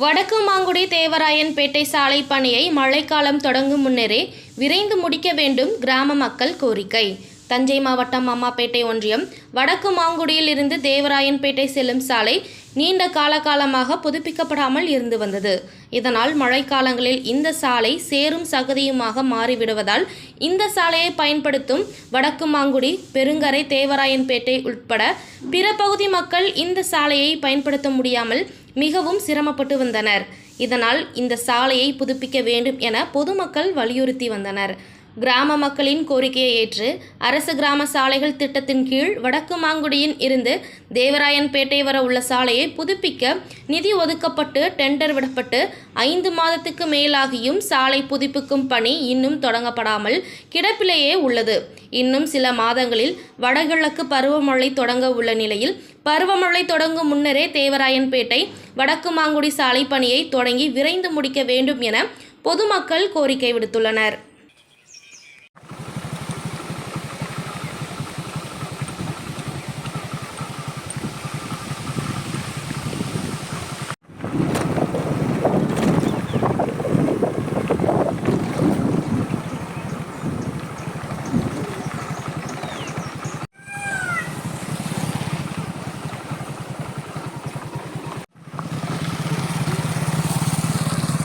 மாங்குடி தேவராயன்பேட்டை சாலை பணியை மழைக்காலம் தொடங்கும் முன்னரே விரைந்து முடிக்க வேண்டும் கிராம மக்கள் கோரிக்கை. தஞ்சை மாவட்டம் அம்மாப்பேட்டை ஒன்றியம் வடக்கு மாங்குடியில் இருந்து தேவராயன்பேட்டை செல்லும் சாலை நீண்ட காலகாலமாக புதுப்பிக்கப்படாமல் இருந்து வந்தது. இதனால் மழைக்காலங்களில் இந்த சாலை சேரும் சகதியுமாக மாறிவிடுவதால் இந்த சாலையை பயன்படுத்தும் வடக்கு மாங்குடி பெருங்கரை தேவராயன்பேட்டை உட்பட பிற பகுதி மக்கள் இந்த சாலையை பயன்படுத்த முடியாமல் மிகவும் சிரமப்பட்டு வந்தனர். இதனால் இந்த சாலையை புதுப்பிக்க வேண்டும் என பொதுமக்கள் வலியுறுத்தி வந்தனர். கிராம மக்களின் கோரிக்கையை ஏற்று அரசு கிராம சாலைகள் திட்டத்தின் கீழ் வடக்கு மாங்குடியின் இருந்து தேவராயன்பேட்டை வர உள்ள சாலையை புதுப்பிக்க நிதி ஒதுக்கப்பட்டு டெண்டர் விடப்பட்டு ஐந்து மாதத்துக்கு மேலாகியும் சாலை புதுப்பிக்கும் பணி இன்னும் தொடங்கப்படாமல் கிடப்பிலேயே உள்ளது. இன்னும் சில மாதங்களில் வடகிழக்கு பருவமழை தொடங்க உள்ள நிலையில் பருவமழை தொடங்கும் முன்னரே தேவராயன்பேட்டை வடக்கு மாங்குடி சாலை பணியை தொடங்கி விரைந்து முடிக்க வேண்டும் என பொதுமக்கள் கோரிக்கை விடுத்துள்ளனர்.